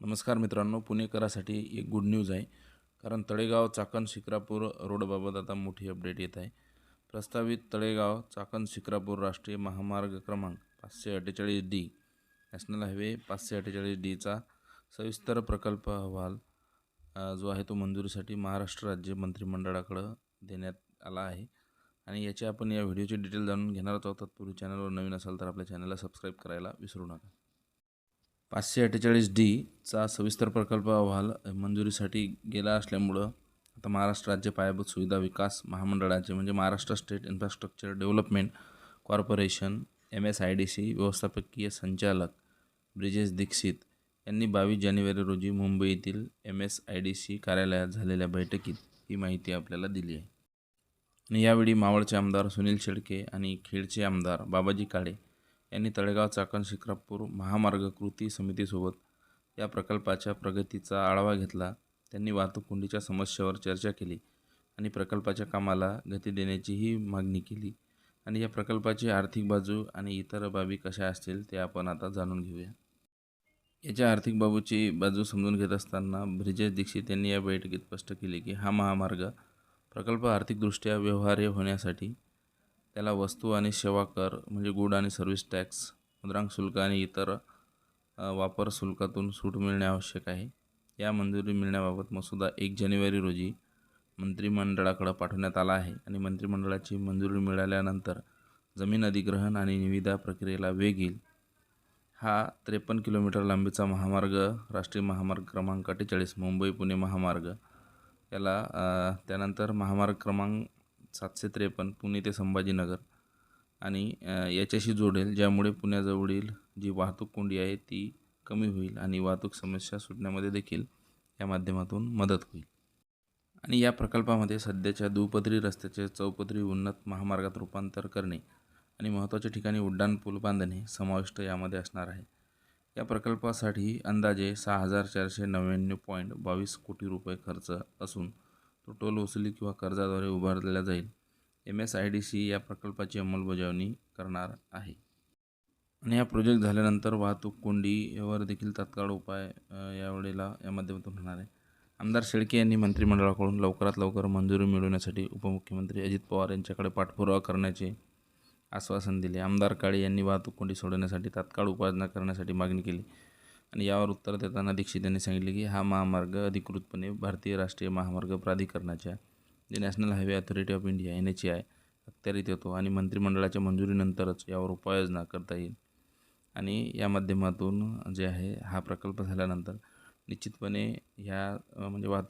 नमस्कार मित्रांनो पुणेकरासाठी एक गुड न्यूज आहे. कारण तळेगाव चाकण शिक्रापूर रोडबाबत आता मोठी अपडेट येत आहे. प्रस्तावित तळेगाव चाकण शिक्रापूर राष्ट्रीय महामार्ग क्रमांक पाचशे अठ्ठेचाळीस डी नॅशनल हायवे पाचशे अठ्ठेचाळीस डीचा सविस्तर प्रकल्प अहवाल जो आहे तो मंजुरीसाठी महाराष्ट्र राज्य मंत्रिमंडळाकडं देण्यात आला आहे. आणि याची आपण या व्हिडिओची डिटेल जाणून घेणार आहोत. तत्पूर्वी चॅनलवर नवीन असाल तर आपल्या चॅनलला सबस्क्राईब करायला विसरू नका. पाचशे अठ्ठेचाळीस डीचा सविस्तर प्रकल्प अहवाल मंजुरीसाठी गेला असल्यामुळं आता महाराष्ट्र राज्य पायाभूत सुविधा विकास महामंडळाचे म्हणजे Maharashtra state infrastructure development corporation M S I D C व्यवस्थापकीय संचालक ब्रिजेश दीक्षित यांनी बावीस जानेवारी रोजी मुंबईतील M S I D C कार्यालयात झालेल्या बैठकीत ही माहिती आपल्याला दिली आहे. आणि यावेळी मावळचे आमदार सुनील शेडके आणि खेडचे आमदार बाबाजी काळे यांनी तळेगाव चाकण शिक्रापूर महामार्ग कृती समितीसोबत या प्रकल्पाच्या प्रगतीचा आढावा घेतला. त्यांनी वाहतूक कोंडीच्या समस्येवर चर्चा केली आणि प्रकल्पाच्या कामाला गती देण्याचीही मागणी केली. आणि या प्रकल्पाची आर्थिक बाजू आणि इतर बाबी कशा असतील ते आपण आता जाणून घेऊया. याच्या आर्थिक बाबूची बाजू समजून घेत असताना ब्रिजेश दीक्षित यांनी या बैठकीत स्पष्ट केले की हा महामार्ग प्रकल्प आर्थिकदृष्ट्या व्यवहार्य होण्यासाठी त्याला वस्तू आणि सेवा कर म्हणजे गुड आणि सर्व्हिस टॅक्स मुद्रांक शुल्क आणि इतर वापर शुल्कातून सूट मिळणे आवश्यक आहे. या मंजुरी मिळण्याबाबत मसुदा एक जानेवारी रोजी मंत्रिमंडळाकडे पाठवण्यात आला आहे आणि मंत्रिमंडळाची मंजुरी मिळाल्यानंतर जमीन अधिग्रहण आणि निविदा प्रक्रियेला वेग येईल. हा त्रेपन्न किलोमीटर लांबीचा महामार्ग राष्ट्रीय महामार्ग क्रमांक अठ्ठेचाळीस मुंबई पुणे महामार्ग याला त्यानंतर महामार्ग क्रमांक सातशे त्रेपन्न पुणे ते संभाजीनगर. आणि याच्याशी जोडेल ज्यामुळे पुण्याजवळील जी वाहतूक कोंडी आहे ती कमी होईल आणि वाहतूक समस्या सुटण्यामध्ये देखील या माध्यमातून मदत होईल. आणि या प्रकल्पामध्ये सध्याच्या दुपदरी रस्त्याचे चौपदरी उन्नत महामार्गात रूपांतर करणे आणि महत्त्वाच्या ठिकाणी उड्डाण पूल बांधणे समाविष्ट यामध्ये असणार आहे. या प्रकल्पासाठी अंदाजे सहा हजार चारशे नव्याण्णव पॉईंट बावीस कोटी रुपये खर्च असून तो टोल वसुली किंवा कर्जाद्वारे उभारलेला जाईल. M S I D C या प्रकल्पाची अंमलबजावणी करणार आहे. आणि हा प्रोजेक्ट झाल्यानंतर वाहतूक कोंडीवर देखील तात्काळ उपाय यावेळेला या माध्यमातून होणार आहे. आमदार शेळके यांनी मंत्रिमंडळाकडून लवकरात लवकर मंजुरी मिळवण्यासाठी उपमुख्यमंत्री अजित पवार यांच्याकडे पाठपुरावा करण्याचे आश्वासन दिले. आमदार काळे यांनी वाहतूक कोंडी सोडवण्यासाठी तात्काळ उपाययोजना करण्यासाठी मागणी केली. आणि यावर उत्तर देताना दीक्षित यांनी सांगितले की हा महामार्ग अधिकृतपणे भारतीय राष्ट्रीय महामार्ग प्राधिकरणाच्या जे national highway authority of India N H I अखत्यारीत येतो आणि मंत्रिमंडळाच्या मंजुरीनंतरच यावर उपाययोजना करता येईल. आणि या माध्यमातून जे आहे हा प्रकल्प झाल्यानंतर निश्चितपणे ह्या म्हणजे वाहतूक